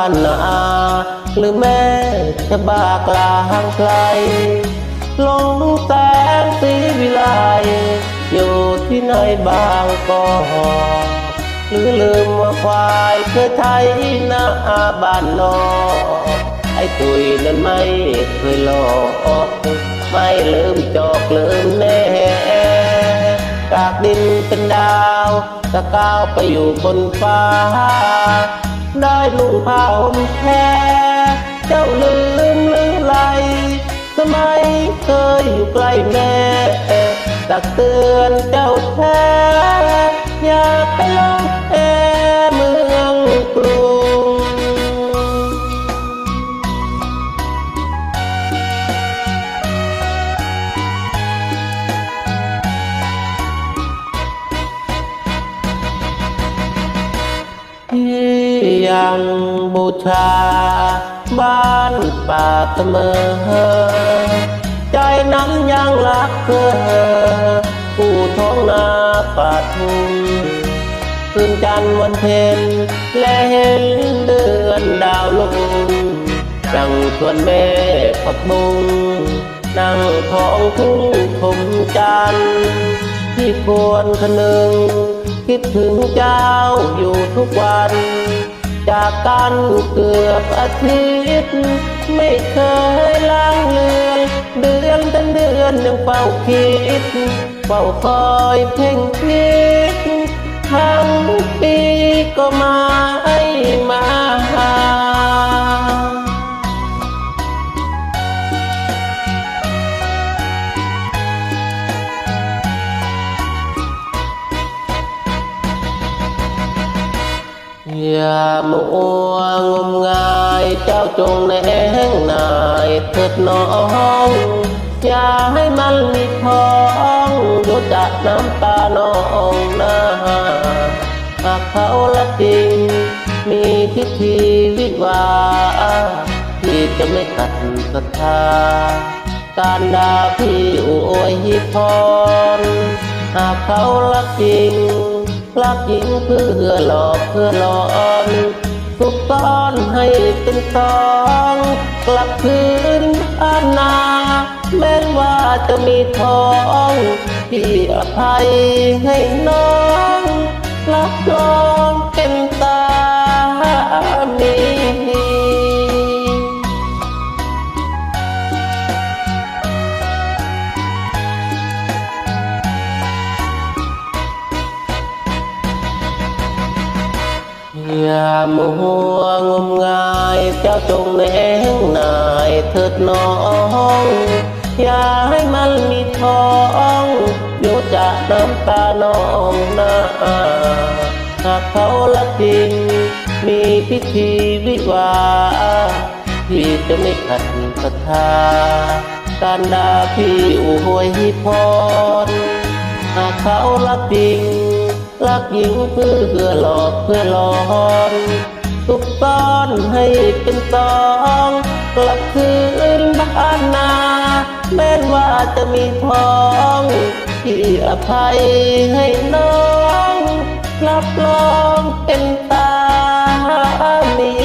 านนาหรือแม่จะบากลาห่างไกลลงแสงสีวิไลอยู่ที่ไหนบางก็หรือลืมว่าควายเคยไทยนาบ้านนอกไอ้ตุยนั้นไม่เคยหลอกไม่ลืมจอกลืมแน่ จากดินเป็นดาวตะก้าวไปอยู่บนฟ้า ได้นุ่งผ้าห่มแพ้เจ้าลืมลืมไหลทำไมเคยอยู่ใกล้แม่ตักเตือนเจ้าแท้ ยังบูชา บ้านป่าเสมอ ใจนั้นยังรักเธอผู้ท้องนาป่าทุ่งคืนจันทร์วันเพ็ญและเห็นเดือนดาวลงยังชวนแม่พักบุงนั่งท้องทุ่งชมจันทร์ที่ควรคนึงคิดถึงเจ้าอยู่ทุกวัน จากกันเกือบอาทิตย์ ไม่เคยล้างเลือน เดือนเป็นเดือนยังเฝ้าคิดเฝ้าคอยเพ่งคิดทั้งปีก็มา อย่ามัวงมงายเจ้าจงแหนงนายเถิดน้องอย่าให้มันมีท้องดูจากน้ำตาน้องนะหากเขาละจริง มีพิธีวิวาที่จะไม่ขัดศรัทธา การด่าพี่อวยพรหากเขารักจริง รักจริงเพื่อหลอกเพื่อหลอนทุกตอนให้เป็นตองกลับคืนอาณาแม้นว่าจะมีทองพี่อภัยให้น้องรับรองเป็นตามี ยามัวงมงายเจ้าจงแหนงนายเถิดน้อง อย่าให้มันมีท้องอยู่จากน้ำตาน้องนะหากเขาละจริงมีพิธีวิวาห์ที่จะไม่ขัดศรัทธาการด่าพี่อวยพรหากเขารักจริง รักหญิงเพื่อหลอกเพื่อหลอนทุกซ่อนให้เป็นตองกลับคืนบ้านนา แม้นว่าจะมีพ้องที่อภัยให้น้องรับรองเป็นตามี